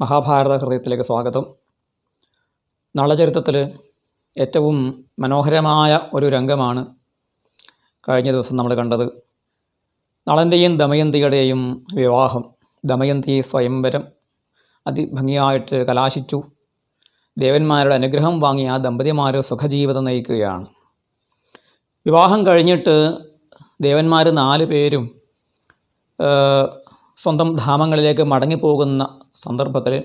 മഹാഭാരത ഹൃദയത്തിലേക്ക് സ്വാഗതം. നളചരിത്രത്തിൽ ഏറ്റവും മനോഹരമായ ഒരു രംഗമാണ് കഴിഞ്ഞ ദിവസം നമ്മൾ കണ്ടത്. നളന്റെയും ദമയന്തിയുടെയും വിവാഹം. ദമയന്തി സ്വയംവരം. അതിഭംഗിയായിട്ട് കലാശിച്ചു. ദേവന്മാരുടെ അനുഗ്രഹം വാങ്ങി ആ ദമ്പതിമാർ സുഖജീവിതം നയിക്കുകയാണ്. വിവാഹം കഴിഞ്ഞിട്ട് ദേവന്മാർ നാല് പേരും സ്വന്തം ധാമങ്ങളിലേക്ക് മടങ്ങിപ്പോകുന്ന സന്ദർഭത്തിൽ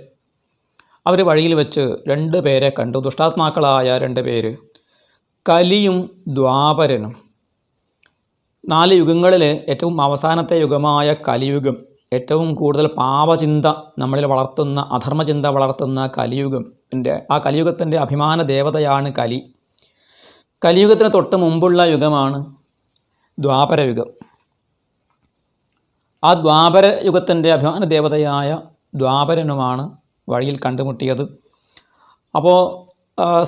അവർ വഴിയിൽ വെച്ച് രണ്ട് പേരെ കണ്ടു. ദുഷ്ടാത്മാക്കളായ രണ്ട് പേര്. കലിയും ദ്വാപരനും. നാല് യുഗങ്ങളിൽ ഏറ്റവും അവസാനത്തെ യുഗമായ കലിയുഗം. ഏറ്റവും കൂടുതൽ പാപചിന്ത നമ്മളിൽ വളർത്തുന്ന അധർമ്മചിന്ത വളർത്തുന്ന കലിയുഗത്തിന്റെ ആ കലിയുഗത്തിന്റെ അഭിമാന ദേവതയാണ് കലി. കലിയുഗത്തിന് തൊട്ട് മുമ്പുള്ള യുഗമാണ് ദ്വാപരയുഗം. ആ ദ്വാപര യുഗത്തിന്റെ അഭിമാന ദേവതയായ ദ്വാപരനുമാണ് വഴിയിൽ കണ്ടുമുട്ടിയത്. അപ്പോൾ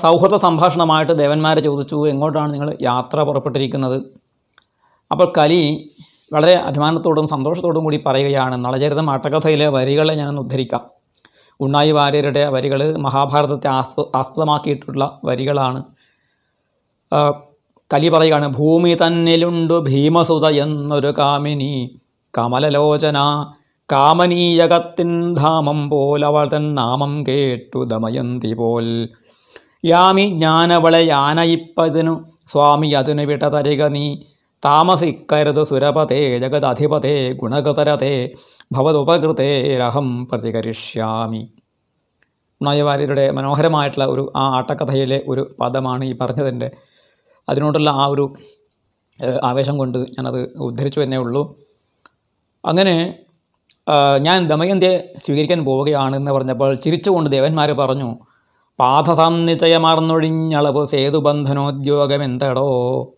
സൗഹൃദ സംഭാഷണമായിട്ട് ദേവന്മാരെ ചോദിച്ചു എങ്ങോട്ടാണ് നിങ്ങൾ യാത്ര പുറപ്പെട്ടിരിക്കുന്നത്? അപ്പോൾ കലി വളരെ അഭിമാനത്തോടും സന്തോഷത്തോടും കൂടി പറയുകയാണ് നളചരിതം ആട്ടകഥയിലെ വരികളെ ഞാനൊന്ന് ഉദ്ധരിക്കാം. ഉണ്ണായി വാര്യരുടെ വരികൾ മഹാഭാരതത്തെ ആസ്പ ആസ്പദമാക്കിയിട്ടുള്ള വരികളാണ്. കലി പറയുകയാണ് ഭൂമി തന്നിലുണ്ട് ഭീമസുത എന്നൊരു കാമിനി. കമലലോചന കാമനീയകത്തിൻ ധാമം പോൽ അവൾ തൻ നാമം കേട്ടു ദമയന്തി പോൽ. യാമി ഞാനവളെ യാനയിപ്പതിനു സ്വാമി അതിനു വിട തരിക നീ. താമസിക്കരുത് സുരപതേ ജഗദധിപതേ ഗുണഗതരതേ ഭവതുപകൃതേരഹം പ്രതികരിഷ്യാമി. ഉണ്ണായവാര്യരുടെ മനോഹരമായിട്ടുള്ള ഒരു ആ ആട്ടക്കഥയിലെ ഒരു പദമാണ് ഈ പറഞ്ഞതിന്റെ. അതിനോടുള്ള ആ ഒരു ആവേശം കൊണ്ട് ഞാനത് ഉദ്ധരിച്ചു എന്നേ ഉള്ളൂ. അങ്ങനെ ഞാൻ ദമയന്തിയെ സ്വീകരിക്കാൻ പോവുകയാണെന്ന് പറഞ്ഞപ്പോൾ ചിരിച്ചുകൊണ്ട് ദേവന്മാർ പറഞ്ഞു പാഥസന്നിചയമാർന്നൊഴിഞ്ഞളവ് സേതുബന്ധനോദ്യോഗമെന്തടോ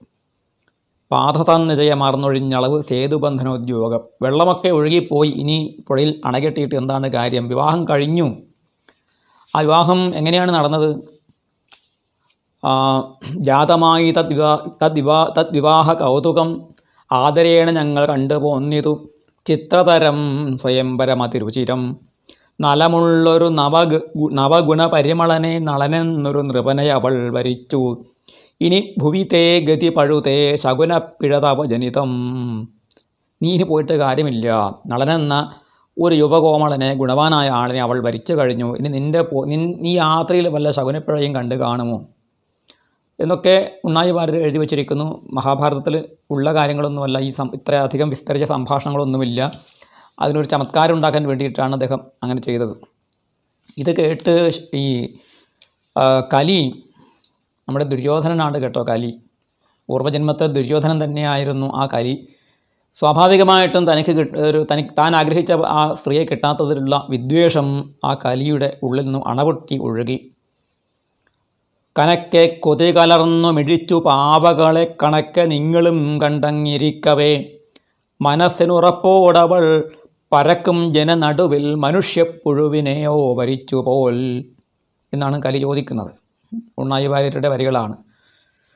പാഥസന്നിചയമാർന്നൊഴിഞ്ഞളവ് സേതുബന്ധനോദ്യോഗം വെള്ളമൊക്കെ ഒഴുകിപ്പോയി ഇനി പുഴയിൽ അണകെട്ടിയിട്ട് എന്താണ് കാര്യം? വിവാഹം കഴിഞ്ഞു. ആ വിവാഹം എങ്ങനെയാണ് നടന്നത്? ജാതമായി തദ്വിവാ തദ്വിവാ തദ്വിവാഹ കൗതുകം ആദരേണ ഞങ്ങൾ കണ്ടുപോന്നിതു. ചിത്രതരം സ്വയംവരമതിരുചിരം. നലമുള്ളൊരു നവഗ നവഗുണ പരിമളനെ നളനെന്നൊരു നൃപനെ അവൾ വരിച്ചു. ഇനി ഭുവിതേ ഗതി പഴുതേ ശകുന പിഴതവ ജനിതം നീ ഇനി പോയിട്ട് കാര്യമില്ല. നളനെന്ന ഒരു യുവകോമളനെ ഗുണവാനായ ആളിനെ അവൾ വരിച്ചു കഴിഞ്ഞു. ഇനി നിന്റെ നീ യാത്രയിൽ വല്ല ശകുനപ്പിഴയും കണ്ടു കാണുമോ? എന്നൊക്കെ ഉണ്ണായി വാര്യർ എഴുതി വച്ചിരിക്കുന്നു. മഹാഭാരതത്തിൽ ഉള്ള കാര്യങ്ങളൊന്നുമല്ല. ഈ സം ഇത്രയധികം വിസ്തരിച്ച സംഭാഷണങ്ങളൊന്നുമില്ല. അതിനൊരു ചമത്കാരം ഉണ്ടാക്കാൻ വേണ്ടിയിട്ടാണ് അദ്ദേഹം അങ്ങനെ ചെയ്തത്. ഇത് കേട്ട് ഈ കലി നമ്മുടെ ദുര്യോധനനാണ് കേട്ടോ കലി. പൂർവജന്മത്തെ ദുര്യോധനൻ തന്നെയായിരുന്നു ആ കലി. സ്വാഭാവികമായിട്ടും തനിക്ക് കിട്ട ഒരു തനിക്ക് താൻ ആഗ്രഹിച്ച ആ സ്ത്രീയെ കിട്ടാത്തതിലുള്ള വിദ്വേഷം ആ കലിയുടെ ഉള്ളിൽ നിന്നും അണപൊട്ടി ഒഴുകി. കനക്കെ കൊതി കലർന്നു മിഴിച്ചു പാവകളെ കണക്കെ നിങ്ങളും കണ്ടങ്ങിരിക്കവേ. മനസ്സിനുറപ്പോടവൾ പരക്കും ജനനടുവിൽ മനുഷ്യപ്പുഴുവിനെയോ വരിച്ചു പോൽ എന്നാണ് കലി ചോദിക്കുന്നത്. ഉണ്ണായി വാര്യരുടെ വരികളാണ്.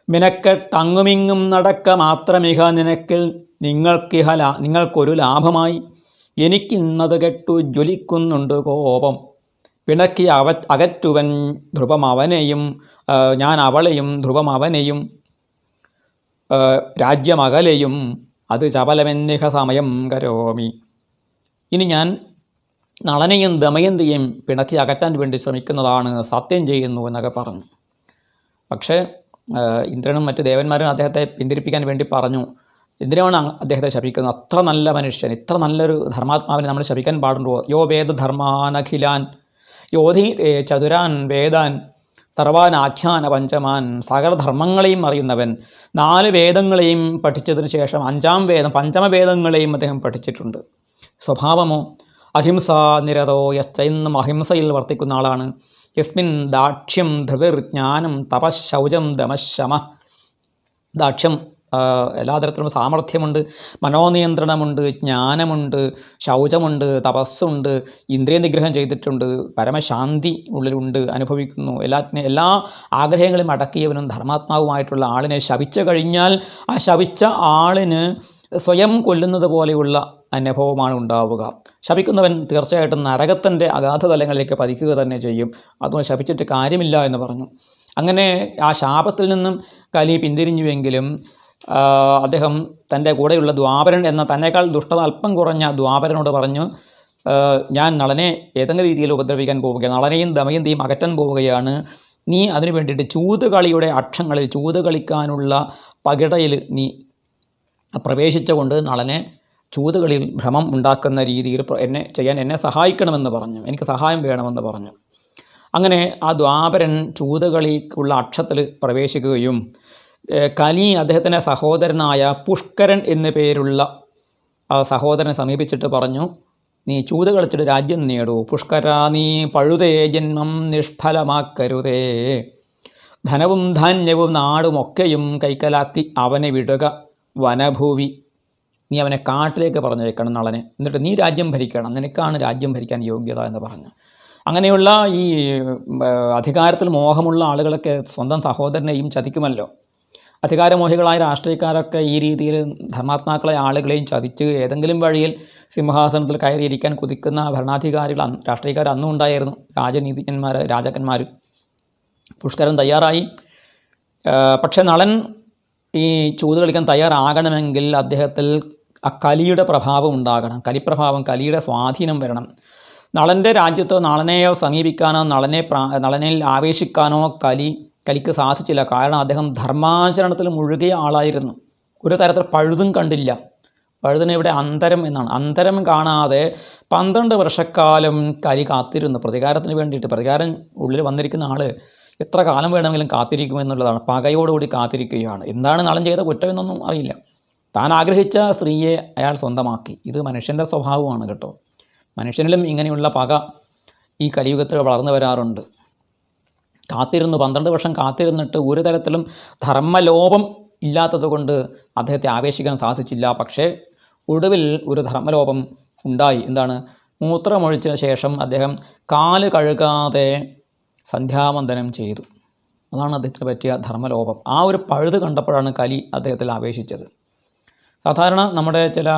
മിനക്കെട്ടങ്ങുമിങ്ങും നടക്ക മാത്രമിഹ നിനക്കിൽ നിങ്ങൾക്കിഹ നിങ്ങൾക്കൊരു ലാഭമായി. എനിക്കിന്നത് കെട്ടു ജ്വലിക്കുന്നുണ്ട് കോപം. പിണക്കി അവ അകറ്റുവൻ ധ്രുവം അവനെയും ഞാൻ അവളെയും ധ്രുവം അവനെയും രാജ്യമകലെയും അത് ചപലമെന്നിഹ സമയം കരോമി. ഇനി ഞാൻ നളനെയും ദമയന്തിയും പിണക്കി അകറ്റാൻ വേണ്ടി ശ്രമിക്കുന്നതാണ് സത്യം ചെയ്യുന്നു എന്നൊക്കെ പറഞ്ഞു. പക്ഷേ ഇന്ദ്രനും മറ്റ് ദേവന്മാരും അദ്ദേഹത്തെ പിന്തിരിപ്പിക്കാൻ വേണ്ടി പറഞ്ഞു. എന്തിനാണ് അദ്ദേഹത്തെ ശപിക്കുന്നത്. അത്ര നല്ല മനുഷ്യൻ ഇത്ര നല്ലൊരു ധർമാത്മാവിനെ നമ്മൾ ശപിക്കാൻ പാടുണ്ടോ? യോ വേദധർമാനഖിലാൻ യോധി ചതുരാൻ വേദാൻ സർവാൻ ആഖ്യാന പഞ്ചമാൻ സകലധർമ്മങ്ങളെയും അറിയുന്നവൻ. നാല് വേദങ്ങളെയും പഠിച്ചതിന് ശേഷം അഞ്ചാം വേദം പഞ്ചമ വേദങ്ങളെയും അദ്ദേഹം പഠിച്ചിട്ടുണ്ട്. സ്വഭാവമോ? അഹിംസ നിരതോ യശ്ച എന്നും അഹിംസയിൽ വർത്തിക്കുന്ന ആളാണ്. യസ്മിൻ ദാക്ഷ്യം ധൃതിർ ജ്ഞാനം തപശൗചം ദമശമ. ദാക്ഷ്യം എല്ലാ തരത്തിലും സാമർഥ്യമുണ്ട് മനോനിയന്ത്രണമുണ്ട് ജ്ഞാനമുണ്ട് ശൗചമുണ്ട് തപസ്സുണ്ട് ഇന്ദ്രിയ നിഗ്രഹം ചെയ്തിട്ടുണ്ട് പരമശാന്തി ഉള്ളിലുണ്ട് അനുഭവിക്കുന്നു. എല്ലാ എല്ലാ ആഗ്രഹങ്ങളും അടക്കിയവനും ധർമാത്മാവുമായിട്ടുള്ള ആളിനെ ശപിച്ചു കഴിഞ്ഞാൽ ആ ശപിച്ച ആളിന് സ്വയം കൊല്ലുന്നത് പോലെയുള്ള അനുഭവമാണ് ഉണ്ടാവുക. ശപിക്കുന്നവൻ തീർച്ചയായിട്ടും നരകത്തിന്റെ അഗാധ തലങ്ങളിലേക്ക് പതിക്കുക തന്നെ ചെയ്യും. അതുകൊണ്ട് ശപിച്ചിട്ട് കാര്യമില്ല എന്ന് പറഞ്ഞു. അങ്ങനെ ആ ശാപത്തിൽ നിന്നും കലി പിന്തിരിഞ്ഞുവെങ്കിലും അദ്ദേഹം തന്റെ കൂടെയുള്ള ദ്വാപരൻ എന്ന തന്നെക്കാൾ ദുഷ്ടത അല്പം കുറഞ്ഞ ദ്വാപരനോട് പറഞ്ഞു ഞാൻ നളനെ ഏതെങ്കിലും രീതിയിൽ ഉപദ്രവിക്കാൻ പോവുകയാണ്. നളനെയും ദമയന്തിയും അകറ്റാൻ പോവുകയാണ്. നീ അതിനു വേണ്ടിയിട്ട് ചൂതുകളിയുടെ അക്ഷങ്ങളിൽ ചൂത് കളിക്കാനുള്ള പകിടയിൽ നീ പ്രവേശിച്ചുകൊണ്ട് നളനെ ചൂതുകളിൽ ഭ്രമം ഉണ്ടാക്കുന്ന രീതിയിൽ എന്നെ ചെയ്യാൻ എന്നെ സഹായിക്കണമെന്ന് പറഞ്ഞു. എനിക്ക് സഹായം വേണമെന്ന് പറഞ്ഞു. അങ്ങനെ ആ ദ്വാപരൻ ചൂതുകളിക്കുള്ള അക്ഷത്തിൽ പ്രവേശിക്കുകയും കലി അദ്ദേഹത്തിന്റെ സഹോദരനായ പുഷ്കരൻ എന്നു പേരുള്ള ആ സഹോദരനെ സമീപിച്ചിട്ട് പറഞ്ഞു നീ ചൂത് കളിച്ചിട്ട് രാജ്യം നേടൂ. പുഷ്കര നീ പഴുതേ ജന്മം നിഷ്ഫലമാക്കരുതേ. ധനവും ധാന്യവും നാടുമൊക്കെയും കൈക്കലാക്കി അവനെ വിടുക വനഭൂവി. നീ അവനെ കാട്ടിലേക്ക് പറഞ്ഞു വെക്കണം നളനെ. എന്നിട്ട് നീ രാജ്യം ഭരിക്കണം. നിനക്കാണ് രാജ്യം ഭരിക്കാൻ യോഗ്യത എന്ന് പറഞ്ഞു. അങ്ങനെയുള്ള ഈ അധികാരത്തിൽ മോഹമുള്ള ആളുകളൊക്കെ സ്വന്തം സഹോദരനെയും ചതിക്കുമല്ലോ. അധികാരമോഹികളായ രാഷ്ട്രീയക്കാരൊക്കെ ഈ രീതിയിൽ ധർമാത്മാക്കളെ ആളുകളെയും ചതിച്ച് ഏതെങ്കിലും വഴിയിൽ സിംഹാസനത്തിൽ കയറിയിരിക്കാൻ കുതിക്കുന്ന ഭരണാധികാരികൾ രാഷ്ട്രീയക്കാർ അന്നും ഉണ്ടായിരുന്നു. രാജനീതിജ്ഞന്മാർ രാജാക്കന്മാർ പുഷ്കരൻ തയ്യാറായി. പക്ഷേ നളൻ ഈ ചൂത് കളിക്കാൻ തയ്യാറാകണമെങ്കിൽ അദ്ദേഹത്തിൽ ആ കലിയുടെ പ്രഭാവം ഉണ്ടാകണം. കലിപ്രഭാവം കലിയുടെ സ്വാധീനം വരണം. നളന്റെ രാജ്യത്തോ നളനെയോ സമീപിക്കാനോ നളനെ നളനിൽ ആവേശിക്കാനോ കലി കലിക്ക് സാധിച്ചില്ല. കാരണം അദ്ദേഹം ധർമാചരണത്തിൽ മുഴുകിയ ആളായിരുന്നു. ഒരു തരത്തിൽ പഴുതും കണ്ടില്ല. പഴുതിന് ഇവിടെ അന്തരം എന്നാണ്. അന്തരം കാണാതെ പന്ത്രണ്ട് വർഷക്കാലം കലി കാത്തിരുന്നു. പ്രതികാരത്തിന് വേണ്ടിയിട്ട്. പ്രതികാരം ഉള്ളിൽ വന്നിരിക്കുന്ന ആൾ എത്ര കാലം വേണമെങ്കിലും കാത്തിരിക്കുമെന്നുള്ളതാണ് പകയോടുകൂടി കാത്തിരിക്കുകയാണ്. എന്താണ് നളം ചെയ്ത കുറ്റമെന്നൊന്നും അറിയില്ല. താൻ ആഗ്രഹിച്ച സ്ത്രീയെ അയാൾ സ്വന്തമാക്കി. ഇത് മനുഷ്യന്റെ സ്വഭാവമാണ് കേട്ടോ. മനുഷ്യനിലും ഇങ്ങനെയുള്ള പക ഈ കലിയുഗത്തിൽ വളർന്നു വരാറുണ്ട്. കാത്തിരുന്നു പന്ത്രണ്ട് വർഷം കാത്തിരുന്നിട്ട് ഒരു തരത്തിലും ധർമ്മലോപം ഇല്ലാത്തതുകൊണ്ട് അദ്ദേഹത്തെ ആവേശിക്കാൻ സാധിച്ചില്ല. പക്ഷേ ഒടുവിൽ ഒരു ധർമ്മലോപം ഉണ്ടായി. എന്താണ്? മൂത്രമൊഴിച്ചതിന് ശേഷം അദ്ദേഹം കാൽ കഴുകാതെ സന്ധ്യാവന്ദനം ചെയ്തു. അതാണ് അദ്ദേഹത്തിന് പറ്റിയ ധർമ്മലോപം. ആ ഒരു പഴുത് കണ്ടപ്പോഴാണ് കലി അദ്ദേഹത്തിൽ ആവേശിച്ചത്. സാധാരണ നമ്മുടെ ചില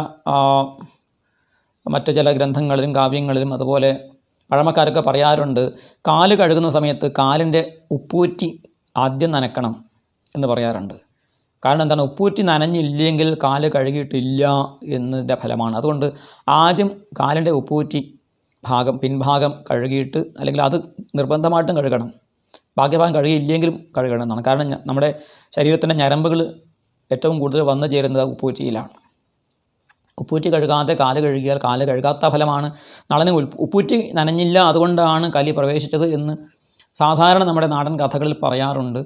മറ്റു ചില ഗ്രന്ഥങ്ങളിലും കാവ്യങ്ങളിലും അതുപോലെ പഴമക്കാരൊക്കെ പറയാറുണ്ട് കാൽ കഴുകുന്ന സമയത്ത് കാലിന്റെ ഉപ്പൂറ്റി ആദ്യം നനക്കണം എന്ന് പറയാറുണ്ട്. കാരണം എന്താണ്? ഉപ്പൂറ്റി നനഞ്ഞില്ലെങ്കിൽ കാൽ കഴുകിയിട്ടില്ല എന്നതിന്റെ ഫലമാണ്. അതുകൊണ്ട് ആദ്യം കാലിന്റെ ഉപ്പൂറ്റി ഭാഗം പിൻഭാഗം കഴുകിയിട്ട് അല്ലെങ്കിൽ അത് നിർബന്ധമായിട്ടും കഴുകണം. ഭാഗ്യഭാഗം കഴുകിയില്ലെങ്കിലും കഴുകണം എന്നാണ്. കാരണം നമ്മുടെ ശരീരത്തിന്റെ ഞരമ്പുകൾ ഏറ്റവും കൂടുതൽ വന്നു ചേരുന്നത് ഉപ്പൂറ്റിയിലാണ്. ഉപ്പൂറ്റി കഴുകാതെ കാൽ കഴുകിയാൽ കാൽ കഴുകാത്ത ഫലമാണ്. നളന് ഉപ്പൂറ്റി നനഞ്ഞില്ല അതുകൊണ്ടാണ് കലി പ്രവേശിച്ചത് എന്ന് സാധാരണ നമ്മുടെ നാടൻ കഥകളിൽ പറയാറുണ്ട്.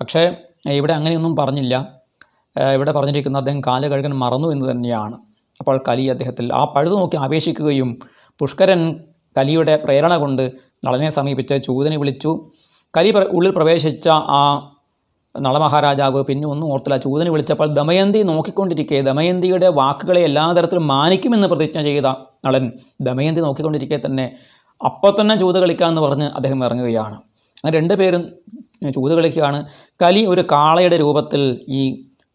പക്ഷേ ഇവിടെ അങ്ങനെയൊന്നും പറഞ്ഞില്ല. ഇവിടെ പറഞ്ഞിരിക്കുന്ന അദ്ദേഹം കാൽ കഴുകാൻ മറന്നു എന്ന് തന്നെയാണ്. അപ്പോൾ കലി അദ്ദേഹത്തിൽ ആ പഴുതു നോക്കി ആവേശിക്കുകയും പുഷ്കരൻ കലിയുടെ പ്രേരണ കൊണ്ട് നളനെ സമീപിച്ച് ചൂതനെ വിളിച്ചു. കലി ഉള്ളിൽ പ്രവേശിച്ച ആ നളമഹാരാജാവ് പിന്നെ ഒന്നും ഓർത്തില്ല. ചൂതനെ വിളിച്ചപ്പോൾ ദമയന്തി നോക്കിക്കൊണ്ടിരിക്കെ. ദമയന്തിയുടെ വാക്കുകളെ എല്ലാ തരത്തിലും മാനിക്കുമെന്ന് പ്രതിജ്ഞ ചെയ്ത നളൻ ദമയന്തി നോക്കിക്കൊണ്ടിരിക്കെ തന്നെ. അപ്പോൾ തന്നെ ചൂത് കളിക്കാമെന്ന് പറഞ്ഞ് അദ്ദേഹം ഇറങ്ങുകയാണ്. അങ്ങനെ രണ്ടുപേരും ചൂത് കളിക്കുകയാണ്. കലി ഒരു കാളയുടെ രൂപത്തിൽ ഈ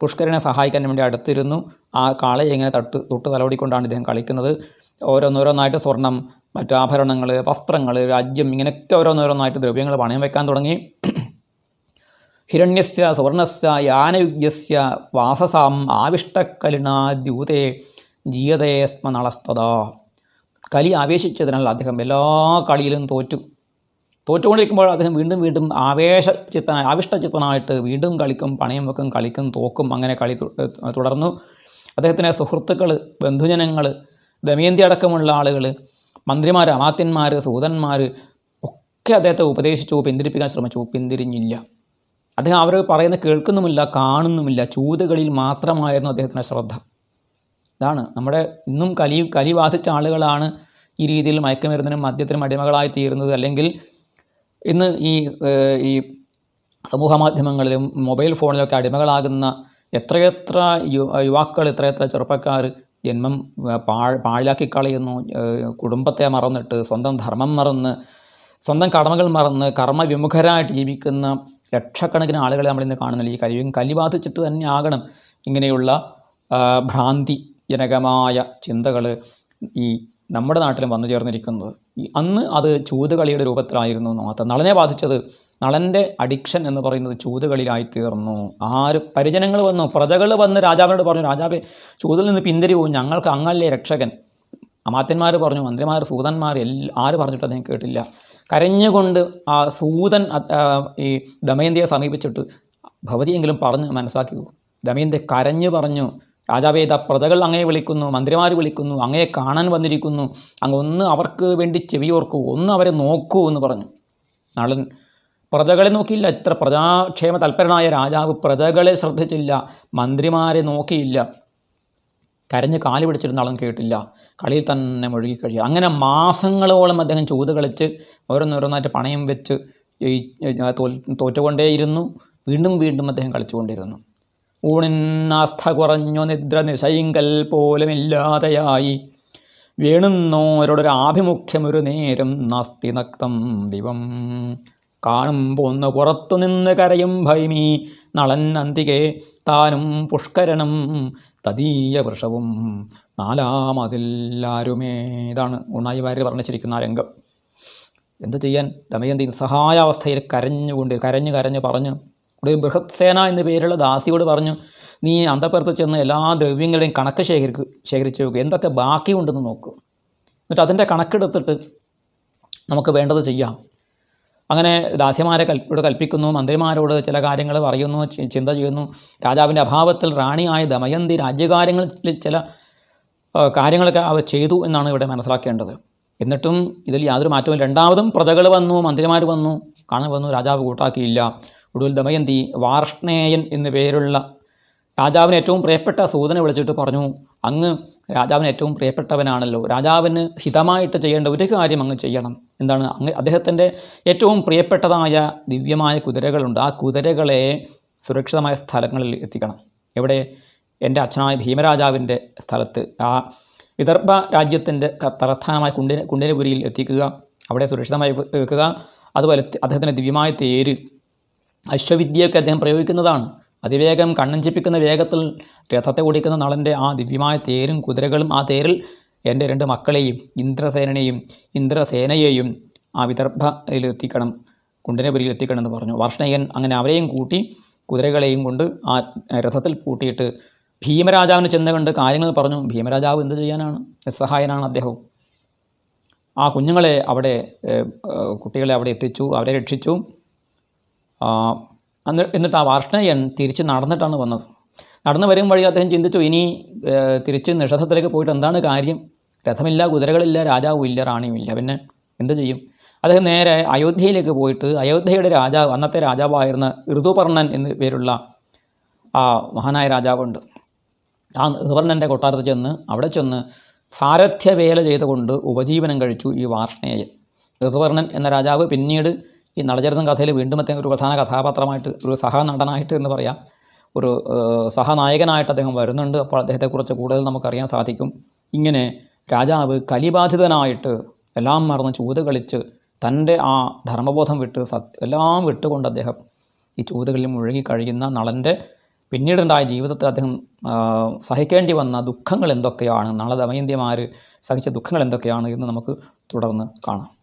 പുഷ്കരനെ സഹായിക്കാൻ വേണ്ടി അടുത്തിരുന്നു. ആ കാളയെ ഇങ്ങനെ തട്ട് തൊട്ട് തലോടിക്കൊണ്ടാണ് ഇദ്ദേഹം കളിക്കുന്നത്. ഓരോന്നോരോന്നായിട്ട് സ്വർണം മറ്റു ആഭരണങ്ങൾ വസ്ത്രങ്ങൾ രാജ്യം ഇങ്ങനെയൊക്കെ ഓരോന്നോരോന്നായിട്ട് ദ്രവ്യങ്ങൾ പണയം വെക്കാൻ തുടങ്ങി. ഹിരണ്യസ്യ സുവർണസ്യ യാനയുഗ്യസ്യ വാസസാം ആവിഷ്ടക്കലിനാ ദ്യൂതേ ജീയതേ സ്മനളസ്തത കലി ആവേശിച്ചതിനാൽ അദ്ദേഹം എല്ലാ കളിയിലും തോറ്റു. തോറ്റുകൊണ്ടിരിക്കുമ്പോൾ അദ്ദേഹം വീണ്ടും വീണ്ടും ആവേശ ചിത്തന ആവിഷ്ടചിത്തനായിട്ട് വീണ്ടും കളിക്കും പണയം വെക്കും കളിക്കും തോക്കും അങ്ങനെ കളി തുടർന്നു. അദ്ദേഹത്തിന്റെ സുഹൃത്തുക്കൾ ബന്ധുജനങ്ങൾ ദമയന്തി അടക്കമുള്ള ആളുകൾ മന്ത്രിമാർ അമാത്യന്മാർ സൂതന്മാർ ഒക്കെ അദ്ദേഹത്തെ ഉപദേശിച്ചു പിന്തിരിപ്പിക്കാൻ ശ്രമിച്ചു. പിന്തിരിഞ്ഞില്ല. അദ്ദേഹം അവർ പറയുന്ന കേൾക്കുന്നുമില്ല കാണുന്നുമില്ല ചൂതുകളിൽ മാത്രമായിരുന്നു അദ്ദേഹത്തിന്റെ ശ്രദ്ധ. ഇതാണ് നമ്മുടെ ഇന്നും കലി കലി വാസിച്ച ആളുകളാണ് ഈ രീതിയിൽ മയക്കുമരുന്നിനും മദ്യത്തിനും അടിമകളായി തീരുന്നത്. അല്ലെങ്കിൽ ഇന്ന് ഈ ഈ സമൂഹ മാധ്യമങ്ങളിലും മൊബൈൽ ഫോണിലൊക്കെ അടിമകളാകുന്ന എത്രയെത്ര യുവാക്കൾ എത്രയെത്ര ചെറുപ്പക്കാർ ജന്മം പാഴ് പാഴാക്കി കളയുന്നു കുടുംബത്തെ മറന്നിട്ട് സ്വന്തം ധർമ്മം മറന്ന് സ്വന്തം കടമകൾ മറന്ന് കർമ്മവിമുഖരായിട്ട് ജീവിക്കുന്ന ലക്ഷക്കണക്കിന് ആളുകളെ നമ്മളിന്ന് കാണുന്നില്ല ഈ കലിയും കലി ബാധിച്ചിട്ട് തന്നെ ആകണം. ഇങ്ങനെയുള്ള ഭ്രാന്തി ഭ്രാന്തിജനകമായ ചിന്തകൾ ഈ നമ്മുടെ നാട്ടിലും വന്നു ചേർന്നിരിക്കുന്നത്. അന്ന് അത് ചൂതുകളിയുടെ രൂപത്തിലായിരുന്നു മാത്രം. നളനെ ബാധിച്ചത് നളന്റെ അഡിക്ഷൻ എന്ന് പറയുന്നത് ചൂതുകളിലായി തീർന്നു. ആര് പരിജനങ്ങൾ വന്നു പ്രജകൾ വന്ന് രാജാവിനോട് പറഞ്ഞു രാജാവെ ചൂതിൽ നിന്ന് പിന്തിരിവും ഞങ്ങൾക്ക് അങ്ങല്ലേ രക്ഷകൻ. അമാത്യന്മാർ പറഞ്ഞു മന്ത്രിമാർ സൂതന്മാർ എല്ലാ ആര് പറഞ്ഞിട്ട് അദ്ദേഹം കേട്ടില്ല. കരഞ്ഞുകൊണ്ട് ആ സൂതൻ ഈ ദമയന്തിയെ സമീപിച്ചിട്ട് ഭവതിയെങ്കിലും പറഞ്ഞ് മനസ്സാക്കി ദമയന്തി കരഞ്ഞു പറഞ്ഞു രാജാവേദ പ്രജകൾ അങ്ങയെ വിളിക്കുന്നു മന്ത്രിമാർ വിളിക്കുന്നു അങ്ങയെ കാണാൻ വന്നിരിക്കുന്നു. അങ്ങ് ഒന്ന് അവർക്ക് വേണ്ടി ചെവിയോർക്കൂ ഒന്ന് അവരെ നോക്കൂ എന്ന് പറഞ്ഞു. നളൻ പ്രജകളെ നോക്കിയില്ല ഇത്ര പ്രജാക്ഷേമ തൽപരനായ രാജാവ് പ്രജകളെ ശ്രദ്ധിച്ചില്ല മന്ത്രിമാരെ നോക്കിയില്ല. കരഞ്ഞ് കാൽ പിടിച്ചിരുന്ന ആളും കേട്ടില്ല. കളിയിൽ തന്നെ മുഴുകി കഴിയുക അങ്ങനെ മാസങ്ങളോളം അദ്ദേഹം ചൂത് കളിച്ച് ഓരോന്നോരോന്നായിട്ട് പണയം വെച്ച് തോറ്റുകൊണ്ടേയിരുന്നു. വീണ്ടും വീണ്ടും അദ്ദേഹം കളിച്ചുകൊണ്ടിരുന്നു. ഊണിനാസ്ഥ കുറഞ്ഞു. നിദ്ര നിശയിങ്കൽ പോലുമില്ലാതെയായി. വേണുന്നോരോടൊരു ആഭിമുഖ്യമൊരു നേരം നാസ്തി നക്തം ദിവം. കാണുമ്പോൾ ഒന്ന് പുറത്തുനിന്ന് കരയും ഭൈമി. നളൻ അന്തികെ താനും പുഷ്കരണം തദീയ വൃഷവും നാലാമതില്ലാരുമേ. ഇതാണ് ഉണ്ണായി വാര്യർ വർണിച്ചിരിക്കുന്ന ആ രംഗം. എന്ത് ചെയ്യാൻ? ദമയന്തി നിസ്സഹായാവസ്ഥയിൽ കരഞ്ഞുകൊണ്ട് കരഞ്ഞ് കരഞ്ഞ് പറഞ്ഞു ഒരു ബൃഹത്സേന എന്ന പേരുള്ള ദാസിയോട് പറഞ്ഞു നീ അന്തപ്പുറത്ത് ചെന്ന് എല്ലാ ദ്രവ്യങ്ങളുടെയും കണക്ക് ശേഖരിക്കു ശേഖരിച്ചു നോക്കുക എന്തൊക്കെ ബാക്കിയുണ്ടെന്ന് നോക്കും. എന്നിട്ട് അതിന്റെ കണക്കെടുത്തിട്ട് നമുക്ക് വേണ്ടത് ചെയ്യാം. അങ്ങനെ ദാസ്യമാരെ കൽപ്പോട് കൽപ്പിക്കുന്നു മന്ത്രിമാരോട് ചില കാര്യങ്ങൾ പറയുന്നു ചിന്ത ചെയ്യുന്നു. രാജാവിന്റെ അഭാവത്തിൽ റാണിയായ ദമയന്തി രാജ്യകാര്യങ്ങളിൽ ചില കാര്യങ്ങളൊക്കെ അവർ ചെയ്തു എന്നാണ് ഇവിടെ മനസ്സിലാക്കേണ്ടത്. എന്നിട്ടും ഇതിൽ യാതൊരു മാറ്റവും രണ്ടാമതും പ്രജകൾ വന്നു മന്ത്രിമാർ വന്നു കാണാൻ വന്നു രാജാവ് കൂട്ടാക്കിയില്ല. ഒടുവിൽ ദമയന്തി വാർഷ്ണേയൻ എന്നു പേരുള്ള രാജാവിന് ഏറ്റവും പ്രിയപ്പെട്ട സൂതനെ വിളിച്ചിട്ട് പറഞ്ഞു അങ്ങ് രാജാവിന് ഏറ്റവും പ്രിയപ്പെട്ടവനാണല്ലോ. രാജാവിന് ഹിതമായിട്ട് ചെയ്യേണ്ട ഒരു കാര്യം അങ്ങ് ചെയ്യണം. എന്താണ്? അങ്ങ് അദ്ദേഹത്തിന്റെ ഏറ്റവും പ്രിയപ്പെട്ടതായ ദിവ്യമായ കുതിരകളുണ്ട്. ആ കുതിരകളെ സുരക്ഷിതമായ സ്ഥലങ്ങളിൽ എത്തിക്കണം. എവിടെ? എന്റെ അച്ഛനായ ഭീമരാജാവിന്റെ സ്ഥലത്ത്. ആ വിദർഭ രാജ്യത്തിന്റെ തലസ്ഥാനമായ കുണ്ടിന കുണ്ടിനപുരിയിൽ എത്തിക്കുക അവിടെ സുരക്ഷിതമായി വെക്കുക. അതുപോലെ അദ്ദേഹത്തിന്റെ ദിവ്യമായ തേര്. അശ്വവിദ്യയൊക്കെ അദ്ദേഹം പ്രയോഗിക്കുന്നതാണ്. അതിവേഗം കണ്ണഞ്ചിപ്പിക്കുന്ന വേഗത്തിൽ രഥത്തെ ഓടിക്കുന്ന നളന്റെ ആ ദിവ്യമായ തേരും കുതിരകളും ആ തേരിൽ എന്റെ രണ്ട് മക്കളെയും ഇന്ദ്രസേനനെയും ഇന്ദ്രസേനയെയും ആ വിദർഭയിൽ എത്തിക്കണം കുണ്ടനപുരിയിൽ എത്തിക്കണം എന്ന് പറഞ്ഞു. വർഷയൻ അങ്ങനെ അവരെയും കൂട്ടി കുതിരകളെയും കൊണ്ട് ആ രഥത്തിൽ പൂട്ടിയിട്ട് ഭീമരാജാവിന് ചെന്ന് കണ്ട് കാര്യങ്ങൾ പറഞ്ഞു. ഭീമരാജാവ് എന്ത് ചെയ്യാനാണ്? നിസ്സഹായനാണ് അദ്ദേഹവും. ആ കുഞ്ഞുങ്ങളെ അവിടെ കുട്ടികളെ അവിടെ എത്തിച്ചു അവരെ രക്ഷിച്ചു. അന്ന് എന്നിട്ട് ആ വാർഷ്ണയൻ തിരിച്ച് നടന്നിട്ടാണ് വന്നത്. നടന്നു വരും വഴി അദ്ദേഹം ചിന്തിച്ചു ഇനി തിരിച്ച് നിഷധത്തിലേക്ക് പോയിട്ട് എന്താണ് കാര്യം? രഥമില്ല കുതിരകളില്ല രാജാവും ഇല്ല റാണിയും ഇല്ല. പിന്നെ എന്ത് ചെയ്യും? അദ്ദേഹം നേരെ അയോധ്യയിലേക്ക് പോയിട്ട് അയോധ്യയുടെ രാജാവ് അന്നത്തെ രാജാവായിരുന്ന ഋതുപർണൻ എന്ന് പേരുള്ള ആ മഹാനായ രാജാവുണ്ട്. ആ ഋതുപർണന്റെ കൊട്ടാരത്തിൽ ചെന്ന് അവിടെ ചെന്ന് സാരഥ്യവേല ചെയ്തുകൊണ്ട് ഉപജീവനം കഴിച്ചു ഈ വാർഷ്ണേയൻ. ഋതുപർണൻ എന്ന രാജാവ് പിന്നീട് ഈ നളചരിതം കഥയിൽ വീണ്ടും അദ്ദേഹം ഒരു പ്രധാന കഥാപാത്രമായിട്ട് ഒരു സഹനടനായിട്ട് എന്ന് പറയാം. ഒരു സഹനായകനായിട്ട് അദ്ദേഹം വരുന്നുണ്ട്. അപ്പോൾ അദ്ദേഹത്തെക്കുറിച്ച് കൂടുതൽ നമുക്കറിയാൻ സാധിക്കും. ഇങ്ങനെ രാജാവ് കലിബാധിതനായിട്ട് എല്ലാം മറന്ന് ചൂത് കളിച്ച് തന്റെ ആ ധർമ്മബോധം വിട്ട് സത് എല്ലാം വിട്ടുകൊണ്ട് അദ്ദേഹം ഈ ചൂതുകളിൽ മുഴുകി കഴിയുന്ന നളന്റെ പിന്നീടുണ്ടായ ജീവിതത്തിൽ അദ്ദേഹം സഹിക്കേണ്ടി വന്ന ദുഃഖങ്ങൾ എന്തൊക്കെയാണ്? നള ദമയന്തിമാർ സഹിച്ച ദുഃഖങ്ങൾ എന്തൊക്കെയാണ് എന്ന് നമുക്ക് തുടർന്ന് കാണാം.